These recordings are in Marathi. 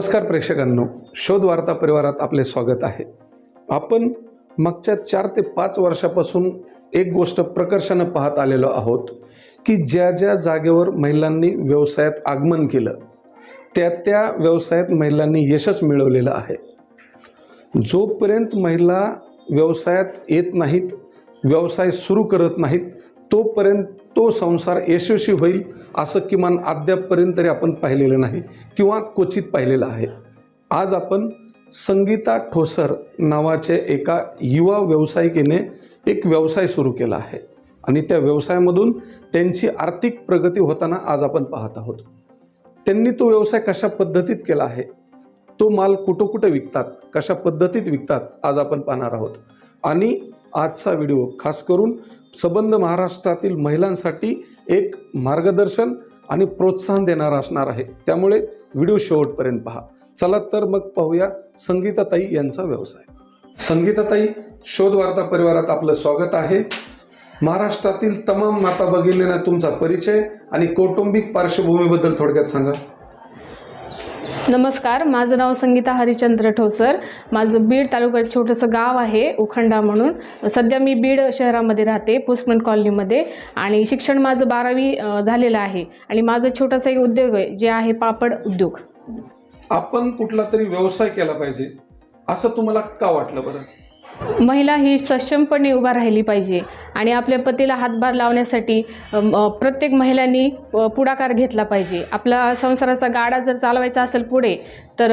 नमस्कार प्रेक्षकांनो शोध वार्ता परिवारात आपले स्वागत आहे. आपण मागच्या चार ते पाच वर्षापासून एक गोष्ट प्रकर्षानं पाहत आलेलो आहोत की ज्या ज्या जागेवर महिलांनी व्यवसायात आगमन केलं त्या त्या व्यवसायात महिलांनी यशच मिळवलेलं आहे. जोपर्यंत महिला व्यवसायात येत नाहीत व्यवसाय सुरू करत नाहीत तोपर्यंत तो संसार यशस्वी होईल असं किमान अद्यापपर्यंत तरी आपण पाहिलेलं नाही किंवा क्वचित पाहिलेलं आहे. आज आपण संगीता ठोसर नावाचे एका युवा व्यावसायिकेने एक व्यवसाय सुरू केला आहे आणि त्या व्यवसायामधून त्यांची आर्थिक प्रगती होताना आज आपण पाहत आहोत. त्यांनी तो व्यवसाय कशा पद्धतीत केला आहे? तो माल कुठं कुठं विकतात? कशा पद्धतीत विकतात? आज आपण पाहणार आहोत. आणि आजचा व्हिडिओ खास करून सबंध महाराष्ट्रातील महिलांसाठी एक मार्गदर्शन आणि प्रोत्साहन देणारा असणार आहे. त्यामुळे व्हिडिओ शेवटपर्यंत पहा. चला तर मग पाहूया संगीताताई यांचा व्यवसाय. संगीताताई शोधवार्ता परिवारात आपलं स्वागत आहे. महाराष्ट्रातील तमाम माता भगिनींना तुमचा परिचय आणि कौटुंबिक पार्श्वभूमीबद्दल थोडक्यात सांगा. नमस्कार माझं नाव संगीता हरिचंद्र ठोसर. माझं बीड तालुक्यात छोटंसं गाव आहे उखंडा म्हणून. सध्या मी बीड शहरामध्ये राहते पोस्टमन कॉलनीमध्ये. आणि शिक्षण माझं बारावी झालेलं आहे. आणि माझं छोटासा एक उद्योग आहे जे आहे पापड उद्योग. आपण कुठला तरी व्यवसाय केला पाहिजे असं तुम्हाला का वाटलं बरं? महिला ही सक्षमपणे उभा राहिली पाहिजे. आणि आपल्या पतीला हातभार लावण्यासाठी प्रत्येक महिलांनी पुढाकार घेतला पाहिजे. आपला संसाराचा गाडा जर चालवायचा असेल पुढे तर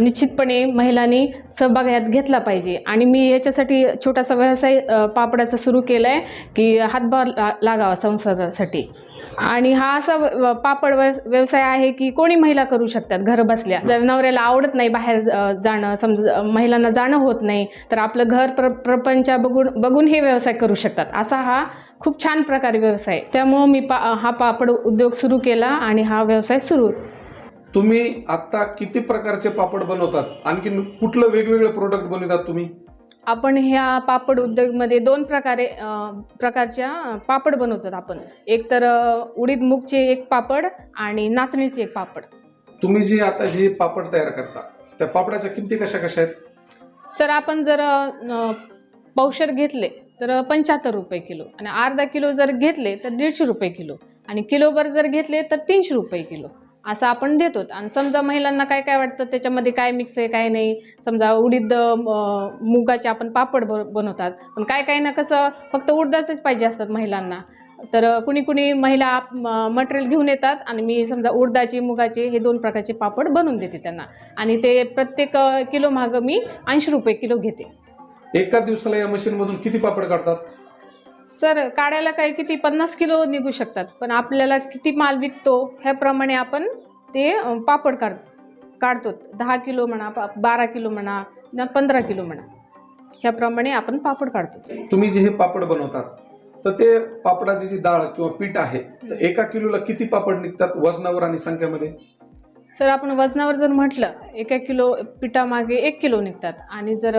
निश्चितपणे महिलांनी सहभाग यात घेतला पाहिजे. आणि मी याच्यासाठी छोटासा व्यवसाय पापडाचा सुरू केला आहे की हातभार ला लागावा संसारासाठी. आणि हा असा व- पापड व्यव व्यवसाय आहे की कोणी महिला करू शकतात घर बसल्या. जर नवऱ्याला आवडत नाही बाहेर जाणं समजा महिलांना जाणं होत नाही तर आपलं घर प्र प्रपंच बघून बघून हे व्यवसाय करू शकतात. असा हा खूप छान प्रकारे व्यवसाय. त्यामुळं मी पा हा पापड उद्योग सुरू केला आणि हा व्यवसाय सुरू. तुम्ही आता किती प्रकारचे पापड बनवतात? आणखीन कुठलं वेगवेगळे प्रोडक्ट बनवतात तुम्ही? आपण ह्या पापड उद्योगमध्ये दोन प्रकारे प्रकारच्या पापड बनवतात आपण. एक तर उडीद मूगचे एक पापड आणि नाचणीचे एक पापड. तुम्ही जी आता जे पापड तयार करता त्या पापडाच्या किमती कशा कशा आहेत? सर आपण जर पावशर घेतले तर पंच्याहत्तर रुपये किलो. आणि अर्धा किलो जर घेतले तर दीडशे रुपये किलो. आणि किलोभर जर घेतले तर तीनशे रुपये किलो. असं आपण देतो. आणि समजा महिलांना काय काय वाटतं? त्याच्यामध्ये काय मिक्स आहे काय नाही? समजा उडीद मुगाचे आपण पापड ब बनवतात. पण काय काय ना कसं फक्त उडदाचेच पाहिजे असतात महिलांना. तर कुणी कुणी महिला मटेरियल घेऊन येतात. आणि मी समजा उडदाचे मुगाचे हे दोन प्रकारचे पापड बनवून देते त्यांना. आणि ते प्रत्येक किलो मागं मी ऐंशी रुपये किलो घेते. एका दिवसाला या मशीनमधून किती पापड काढतात? सर काढायला काय किती? पन्नास किलो निघू शकतात. पण आपल्याला किती माल विकतो ह्याप्रमाणे आपण ते अ, पापड काढ काढतो. दहा किलो म्हणा पा बारा किलो म्हणा न पंधरा किलो म्हणा. ह्याप्रमाणे आपण पापड काढतो. तुम्ही जे हे पापड बनवतात तर ते पापडाची जी डाळ किंवा पीठ आहे तर एका किलोला किती पापड निघतात वजनावर आणि संख्येमध्ये? सर आपण वजनावर जर म्हटलं एका किलो पिठामागे एक किलो निघतात. आणि जर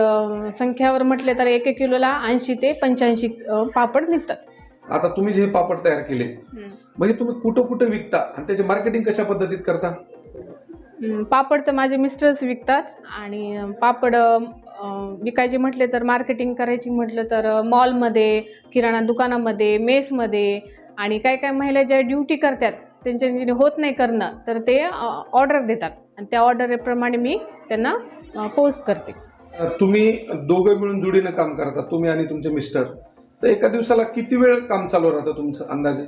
संख्यावर म्हटले तर एक एक किलोला ऐंशी ते पंच्याऐंशी पापड निघतात. आता तुम्ही जे पापड तयार केले म्हणजे तुम्ही कुठं कुठं विकता आणि त्याचे मार्केटिंग कशा पद्धतीत करता? पापड तर माझे मिस्टर्स विकतात. आणि पापड विकायचे म्हटले तर मार्केटिंग करायची म्हटलं तर मॉलमध्ये किराणा दुकानामध्ये मेसमध्ये आणि काय काय महिला ज्या ड्युटी करतात त्यांच्या होत नाही करणं तर ते ऑर्डर देतात. आणि त्या ऑर्डरप्रमाणे मी त्यांना पोस्ट करते. तुम्ही दोघं मिळून जोडीनं काम करता तुम्ही आणि तुमचे मिस्टर. तर एका दिवसाला किती वेळ काम चालू राहतं तुमचं अंदाजे?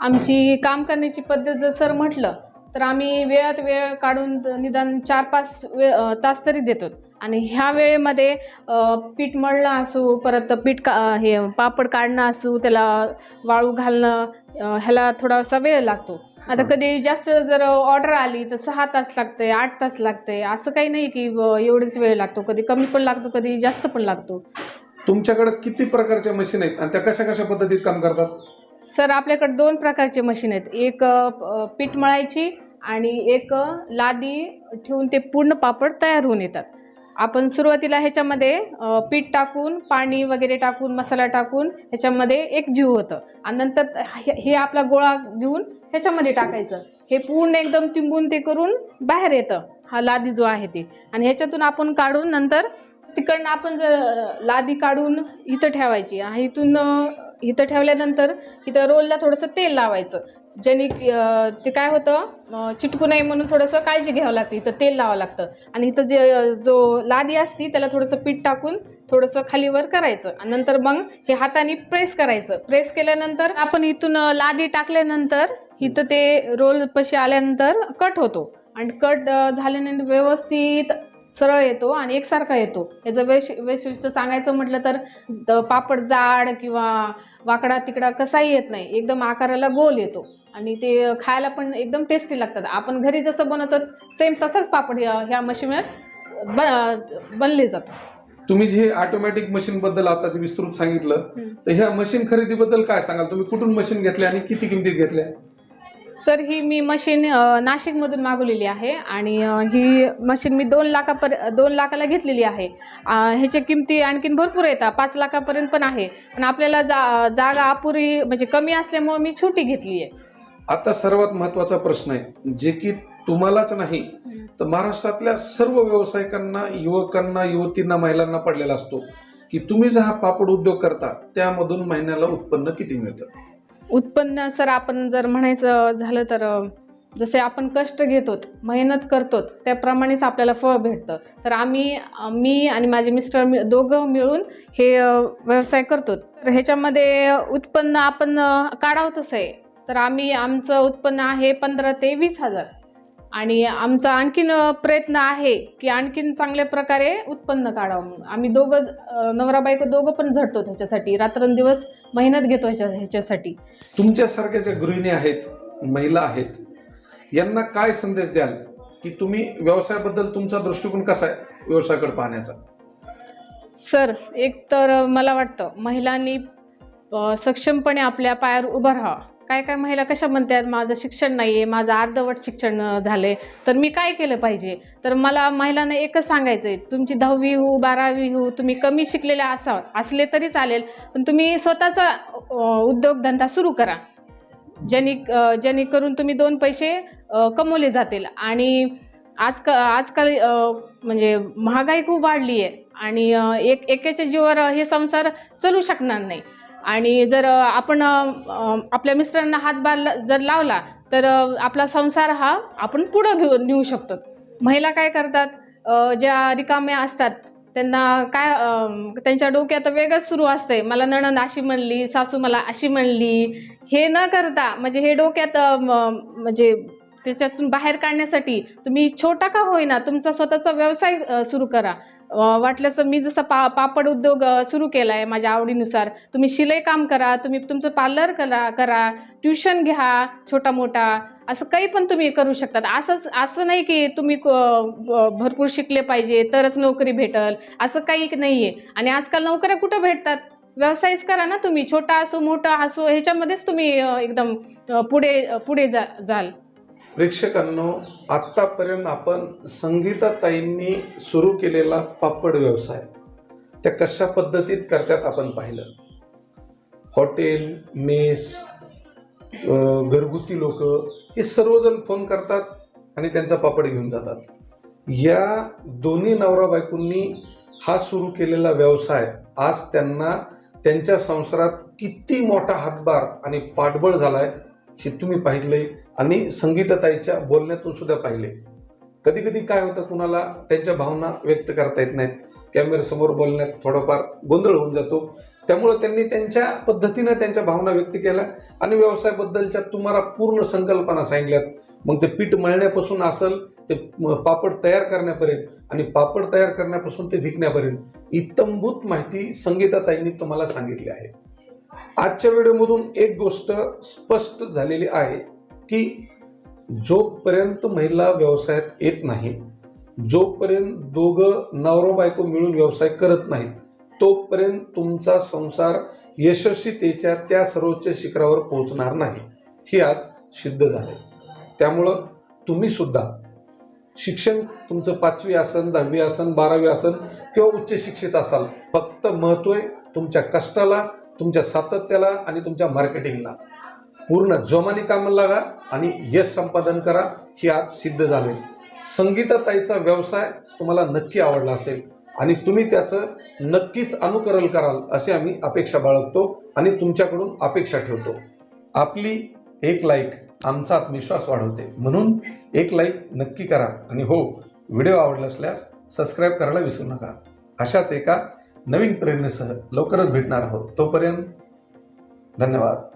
आमची काम करण्याची पद्धत जर सर म्हटलं तर आम्ही वेळात वेळ काढून निदान चार पाच वे तास तरी देतो. आणि ह्या वेळेमध्ये पीठ मळणं असू परत पीठ का हे पापड काढणं असू त्याला वाळू घालणं ह्याला थोडासा वेळ लागतो. आता कधी जास्त जर ऑर्डर आली तर सहा तास लागते आठ तास लागते असं काही नाही की एवढेच वेळ लागतो. कधी कमी पण लागतो कधी जास्त पण लागतो. तुमच्याकडे किती प्रकारच्या मशीन आहेत आणि त्या कशा कशा पद्धतीत काम करतात? सर आपल्याकडे दोन प्रकारचे मशीन आहेत. एक पीठ मळायची आणि एक लादी ठेवून ते पूर्ण पापड तयार होऊन येतात. आपण सुरुवातीला ह्याच्यामध्ये पीठ टाकून पाणी वगैरे टाकून मसाला टाकून ह्याच्यामध्ये एक जीव होतं. आणि नंतर हे आपला गोळा घेऊन ह्याच्यामध्ये टाकायचं. हे पूर्ण एकदम तिंबून ते करून बाहेर येतं. हा लादी जो आहे ते. आणि ह्याच्यातून आपण काढून नंतर तिकडनं आपण जर लादी काढून इथं ठेवायची. इथून इथं ठेवल्यानंतर इथं रोलला थोडंसं तेल लावायचं. ज्याने की, ते काय होतं चिटकू नये म्हणून थोडंसं काळजी घ्यावं लागते. इथं तेल लावावं लागतं. आणि इथं जे जो लादी असती त्याला थोडंसं पीठ टाकून थोडंसं खालीवर करायचं. आणि नंतर मग हे हाताने प्रेस करायचं. प्रेस केल्यानंतर आपण इथून लादी टाकल्यानंतर इथं ते रोल पशी आल्यानंतर कट होतो. आणि कट झाल्यानंतर व्यवस्थित सरळ येतो आणि एकसारखा येतो. याचं वैश वैशिष्ट्य सांगायचं म्हटलं तर पापड जाड किंवा वाकडा तिकडा कसाही येत नाही. एकदम आकाराला गोल येतो. आणि ते खायला पण एकदम टेस्टी लागतात. आपण घरी जसं बनवतो सेम तसंच पापड ह्या मशीनवर बनले जातात. तुम्ही जे ऑटोमॅटिक मशीन बद्दल आता जे विस्तृत सांगितलं. तर ह्या मशीन खरेदीबद्दल काय सांगाल? तुम्ही कुठून मशीन घेतल्या आणि किती किमतीत घेतल्या सर ही मी मशीन नाशिकमधून मागवलेली आहे आणि ही मशीन मी दोन लाखापर दोन लाखाला घेतलेली आहे. ह्याच्या किमती आणखीन भरपूर येतात पाच लाखापर्यंत पण आहे. पण आपल्याला जा जागा अपुरी म्हणजे कमी असल्यामुळे मी छोटी घेतली आहे आता सर्वात महत्त्वाचा प्रश्न आहे जे की तुम्हालाच नाही तर महाराष्ट्रातल्या सर्व व्यावसायिकांना युवकांना युवतींना महिलांना पडलेला असतो की तुम्ही जो हा पापड उद्योग करता त्यामधून महिन्याला उत्पन्न किती मिळतं? उत्पन्न सर आपण जर म्हणायचं झालं तर जसे आपण कष्ट घेतो मेहनत करतो त्याप्रमाणेच आपल्याला फळ भेटतं. तर आम्ही मी आणि माझे मिस्टर मि- दोघं मिळून हे व्यवसाय करतो तर ह्याच्यामध्ये उत्पन्न आपण अ, काढावं तसं आहे. तर आम्ही आमचं उत्पन्न आहे पंधरा ते वीस हजार. आणि आमचा आणखीन प्रयत्न आहे की आणखीन चांगल्या प्रकारे उत्पन्न काढावं म्हणून. आम्ही दोघं नवरा बायको दोघं पण झटतो ह्याच्यासाठी रात्रंदिवस मेहनत घेतो ह्याच्या ह्याच्यासाठी. तुमच्यासारख्या ज्या गृहिणी आहेत महिला आहेत यांना काय संदेश द्याल? की तुम्ही व्यवसायाबद्दल तुमचा दृष्टिकोन कसा आहे व्यवसायाकडे पाहण्याचा? सर एक तर मला वाटतं महिलांनी सक्षमपणे आपल्या पायावर उभं राहावं. काय काय महिला कशा म्हणतात माझं शिक्षण नाही आहे माझं अर्धवट शिक्षण झालं आहे तर मी काय केलं पाहिजे? तर मला महिलांना एकच सांगायचं आहे तुमची दहावी हो बारावी हो तुम्ही कमी शिकलेल्या असा असले तरी चालेल पण तुम्ही स्वतःचा उद्योगधंदा सुरू करा. ज्यांनी जेणेकरून तुम्ही दोन पैसे कमवले जातील. आणि आजका आजकाल म्हणजे महागाई खूप वाढली आहे आणि एक एकेच्या जीवावर हे संसार चालू शकणार नाही. आणि जर आपण आपल्या मिस्टरांना हातभार ल- जर लावला तर आपला संसार हा आपण पुढं घेऊन नेऊ शकतो. महिला काय करतात? ज्या रिकाम्या असतात त्यांना काय त्यांच्या डोक्यात वेगळंच सुरू असतंय. मला नणंद अशी म्हणली सासू मला अशी म्हणली. हे न करता म्हणजे हे डोक्यात म्हणजे त्याच्यातून बाहेर काढण्यासाठी तुम्ही छोटा का होईना तुमचा स्वतःचा व्यवसाय सुरू करा. वाटल्यास मी जसं पा पापड उद्योग सुरू केला आहे माझ्या आवडीनुसार. तुम्ही शिलाई काम करा तुम्ही तुमचं पार्लर करा करा ट्युशन घ्या छोटा मोठा असं काही पण तुम्ही करू शकतात. असंच असं नाही की तुम्ही क- ब- भरपूर शिकले पाहिजे तरच नोकरी भेटल असं काही नाही आहे आणि आजकाल नोकऱ्या कुठं भेटतात? व्यवसायच करा ना तुम्ही छोटा असो मोठा असो ह्याच्यामध्येच तुम्ही एकदम पुढे पुढे जा जाल. प्रेक्षकांनो आत्तापर्यंत आपण संगीताताईंनी सुरू केलेला पापड व्यवसाय त्या कशा पद्धतीत करतात आपण पाहिलं? हॉटेल मेस घरगुती लोक हे सर्वजण फोन करतात आणि त्यांचा पापड घेऊन जातात. या दोन्ही नवरा बायकोंनी हा सुरू केलेला व्यवसाय आज त्यांना त्यांच्या संसारात किती मोठा हातभार आणि पाठबळ झाला आहे हे तुम्ही पाहिलंय. आणि संगीतताईच्या बोलण्यातून सुद्धा पाहिले. कधी कधी काय होतं कुणाला त्यांच्या भावना व्यक्त करता येत नाहीत. कॅमेऱ्यासमोर बोलण्यात थोडाफार गोंधळ होऊन जातो. त्यामुळं त्यांनी त्यांच्या पद्धतीनं त्यांच्या भावना व्यक्त केल्या आणि व्यवसायाबद्दलच्या तुम्हाला पूर्ण संकल्पना सांगितल्यात. मग ते पीठ मळण्यापासून असेल ते पापड तयार करण्यापर्यंत आणि पापड तयार करण्यापासून ते विकण्यापर्यंत इत्तंभूत माहिती संगीताताईंनी तुम्हाला सांगितली आहे. आजच्या व्हिडिओमधून एक गोष्ट स्पष्ट झालेली आहे. की जोपर्यंत महिला व्यवसायात येत नाही जोपर्यंत दोघं नवरा बायको मिळून व्यवसाय करत नाहीत तोपर्यंत तुमचा संसार यशस्वीतेच्या त्या सर्वोच्च शिखरावर पोहोचणार नाही. हे आज सिद्ध झाले त्यामुळं तुम्ही सुद्धा शिक्षण तुमचं पाचवी आसन दहावी आसन बारावी आसन किंवा उच्च शिक्षित असाल फक्त महत्त्व आहे तुमच्या कष्टाला तुमच्या सातत्याला आणि तुमच्या मार्केटिंगला. पूर्ण जोमाने कामाला लागा आणि यश संपादन करा हे आज सिद्ध झाले. संगीताताईचा व्यवसाय तुम्हाला नक्की आवडला असेल आणि तुम्ही त्याचं नक्कीच अनुकरण कराल अशी आम्ही अपेक्षा बाळगतो आणि तुमच्याकडून अपेक्षा ठेवतो. आपली एक लाईक आमचा आत्मविश्वास वाढवते. म्हणून एक लाईक नक्की करा आणि हो व्हिडिओ आवडला असल्यास सबस्क्राईब करायला विसरू नका. अशाच एका नवीन प्रेरणेसह लवकरच भेटणार आहोत. तोपर्यंत धन्यवाद.